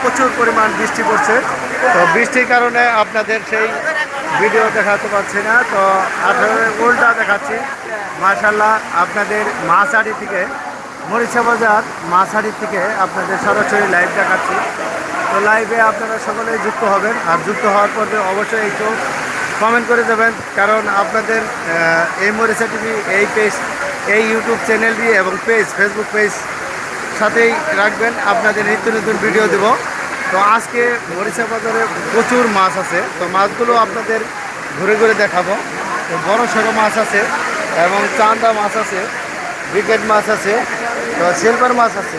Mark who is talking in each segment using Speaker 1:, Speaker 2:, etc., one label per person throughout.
Speaker 1: প্রচুর পরিমাণ বৃষ্টি পড়ছে। তো বৃষ্টির কারণে আপনাদের সেই ভিডিও দেখাতে পারছি না। তো আসলে উল্টা দেখাচ্ছি। মাশাল্লাহ আপনাদের মাছাড়ি থেকে মরিচা বাজার মাছাড়ি থেকে আপনাদের সরাসরি লাইভ দেখাচ্ছি। তো লাইভে আপনারা সকলেই যুক্ত হবেন। আর যুক্ত হওয়ার পরে অবশ্যই একটু কমেন্ট করে দেবেন। কারণ আপনাদের এই মরিচা টিভি, এই পেজ এই ইউটিউব চ্যানেলটি এবং পেজ ফেসবুক পেজ সাথেই রাখবেন। আপনাদের নিত্য নতুন ভিডিও দেব। তো আজকে মরিচা বাজারে প্রচুর মাছ আছে। তো মাছগুলো আপনাদের ঘুরে ঘুরে দেখাবো। তো বড় সড়ো মাছ আছে এবং চান্দা মাছ আছে, ব্রিগেড মাছ আছে, তো সিলভার মাছ আছে।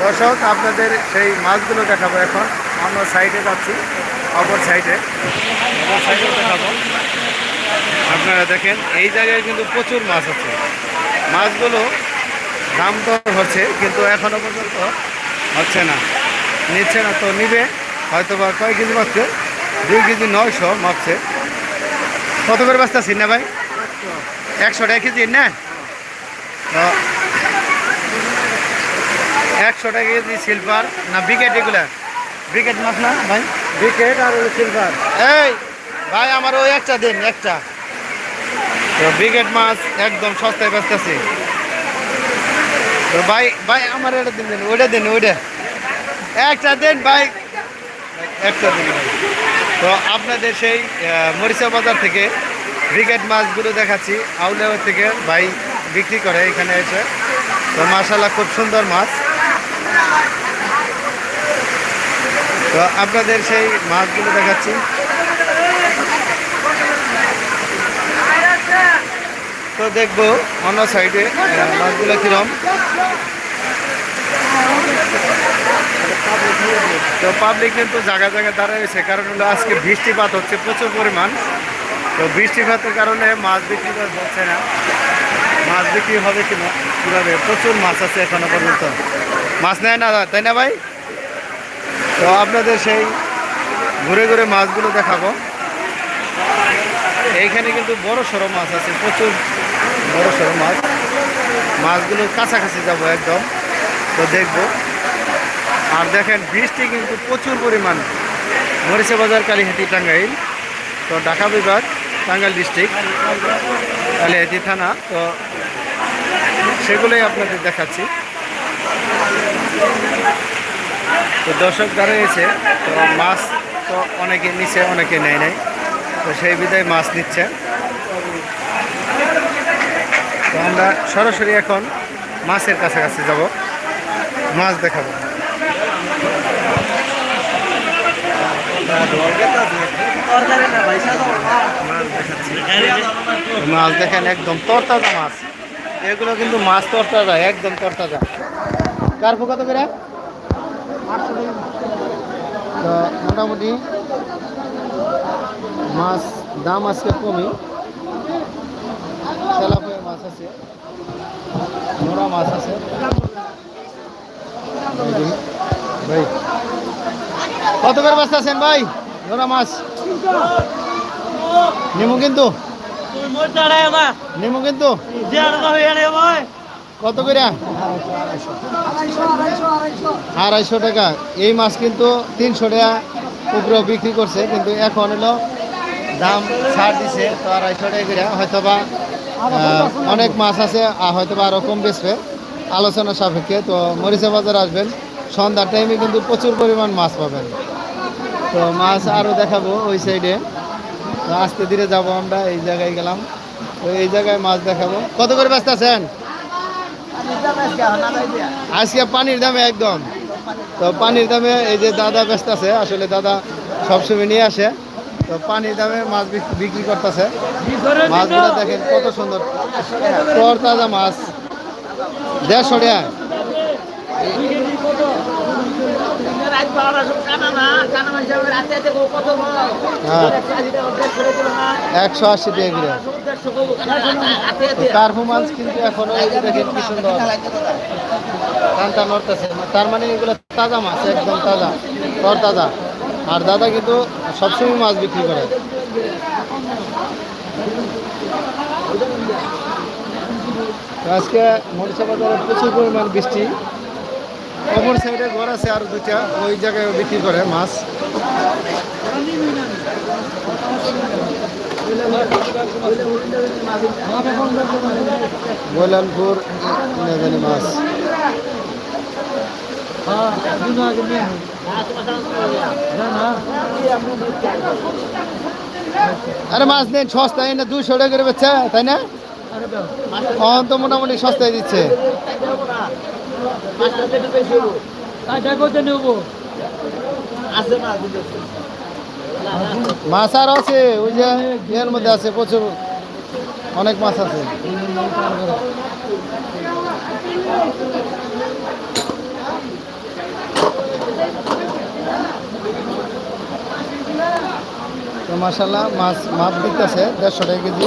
Speaker 1: দর্শক, আপনাদের সেই মাছগুলো দেখাবো এখন। আমরা সাইডে যাচ্ছি অপর সাইডে অপর সাইডে দেখাবো। আপনারা দেখেন, এই জায়গায় কিন্তু প্রচুর মাছ আছে। মাছগুলো দাম তো হচ্ছে কিন্তু এখনও পর্যন্ত হচ্ছে না। নিচ্ছে না তো নিবে। হয়তো বা কয় কেজি মাপছে দুই কেজি নয়শো মাপছে। কত করে বাঁচতেছি না ভাই? একশো টাকা কেজি না তো একশো টাকা কেজি সিলভার না বিকেট এগুলা? বিকেট মাছ না ভাই?
Speaker 2: বিকেট আর সিলভার
Speaker 1: এই ভাই আমার ওই একটা দিন একটা। তো বিকেট মাছ একদম সস্তায় বেচতেছি। ভাই ভাই, আমার এটা দিন দিন, ওইটা দিন, ওইটা। একটা দিন, ভাই। একটা দিন তো আপনাদের সেই মরিচা বাজার থেকে ব্রিগেড মাছগুলো দেখাচ্ছি আউলেওয়ার থেকে ভাই বিক্রি করে এখানে এসে। তো মাশাল্লাহ খুব সুন্দর মাছ। তো আপনাদের সেই মাছগুলো দেখাচ্ছি। তো দেখব অন্য সাইডে মাছগুলো কিরম। তো পাবলিক কিন্তু জায়গা জায়গায় দাঁড়াইছে কারণ হলো আজকে বৃষ্টিপাত হচ্ছে, প্রচুর পরিমাণ। তো বৃষ্টিপাতের কারণে মাছ বিক্রি করা হচ্ছে না। মাছ বিক্রি হবে কিনা কীভাবে? প্রচুর মাছ আছে এখনও পর্যন্ত। মাছ নেয় না, তাই না ভাই? তো আপনাদের সেই ঘুরে ঘুরে মাছগুলো দেখাবো। এইখানে কিন্তু বড় সড়ো মাছ আছে, প্রচুর বড় সড়ো মাছ। মাছগুলো কাছাকাছি যাব একদম। তো দেখব। আর দেখেন, বৃষ্টি কিন্তু প্রচুর পরিমাণ। মরিচা বাজার কালীহাটি টাঙ্গাইল। তো ঢাকা বিভাগ, টাঙ্গাইল ডিস্ট্রিক্ট, কালীহাটি থানা। তো সেগুলোই আপনাদের দেখাচ্ছি। তো দর্শক দাঁড়িয়েছে তো মাছ তো অনেকে নিচে অনেকে নেয় নাই। তো সেই বিধায় মাছ নিচ্ছে। তো আমরা সরাসরি এখন মাছের কাছাকাছি যাব। মাছ দেখাবো। মাছ দেখেন একদম তরতাজা মাছ। এগুলো কিন্তু মাছ তরতাজা, একদম তরতাজা। কার কত করে তো মোটামুটি মাছ দাম আজকে কমই। তেলাপিয়া মাছ আছে নোরা মাছ আছে। ভাই কত করে ব্যস্ত আছেন ভাই? নোরা মাছ। নিমু কিন্তু। নিমু কিন্তু। কত করে? আড়াইশো টাকা। এই মাছ কিন্তু তিনশো টাকা উপরে বিক্রি করছে, কিন্তু এখন হলো দাম ছাড় দিছে, তো আড়াইশো টাকা করে। হয়তো বা অনেক মাছ আছে হয়তো বা আরও কম বেচবে। আলোচনা সাপেক্ষে, তো মরিচা বাজার আসবেন। সন্ধ্যার টাইমে কিন্তু প্রচুর পরিমাণ মাছ পাবেন। তো মাছ আরও দেখাবো ওই সাইডে আস্তে ধীরে যাব আমরা, এই জায়গায় গেলাম। তো এই জায়গায় মাছ দেখাবো। কত করে ব্যস্ত আছেন? আজকে পানির দামে একদম। তো পানির দামে এই যে দাদা ব্যস্ত আছে, আসলে দাদা সবসময় নিয়ে আসে। তো পানির দামে মাছ বিক- বিক্রি করতেছে। মাছগুলো দেখেন কত সুন্দর। তর তাজা মাছ। দেড়শো টাকা। হ্যাঁ। একশো আশি টাকা পারফরমেন্স কিন্তু এখনও দেখেন কি সুন্দর। টানটা নড়তেছে। তার মানে এগুলো তাজা মাছ একদম তাজা তর তাজা আর দাদা কিন্তু সবসময় মাছ বিক্রি করে। আজকে মরিচা বাজারে প্রচুর পরিমাণ বৃষ্টি। অপর সাইডে ঘর আছে আর দুইটা, ওই জায়গায় বিক্রি করে মাছ। গোলানপুর মেঘানি মাছ। আরে মাছ নেই সস্তায় না দুশো টাকা করে বেচছে তাই না? অন তো মোটামুটি সস্তায় দিচ্ছে। মাছ আর আছে, ওই যে ইয়ের মধ্যে আছে প্রচুর। অনেক মাছ আছে। মাসাল্লাহ মাছ মাছ দিতেছে দেড়শো টাকা কেজি।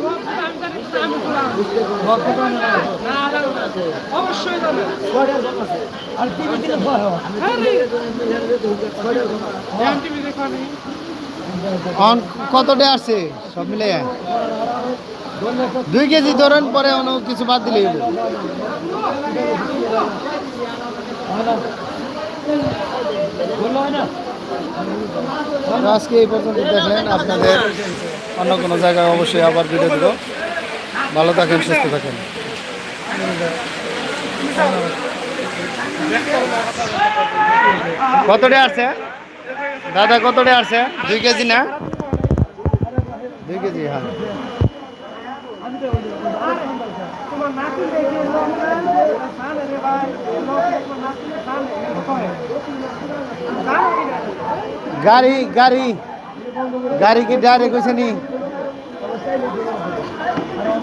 Speaker 3: অবশ্যই
Speaker 1: কতটা আছে সব মিলে দুই কেজি ধরেন, পরে অনু কিছু বাদ দিলে আজকে এই পর্যন্ত দেখলেন, আপনাদের অন্য কোনো জায়গায় অবশ্যই আবার ভিডিও দেবো। ভালো থাকেন, সুস্থ থাকেন। কতটা আছে দাদা, কতটা আছে দুই কেজি না? দুই কেজি হ্যাঁ। গাড়ি গাড়ি। গাড়ি কি ডাইরেক্ট হয়েছে নি?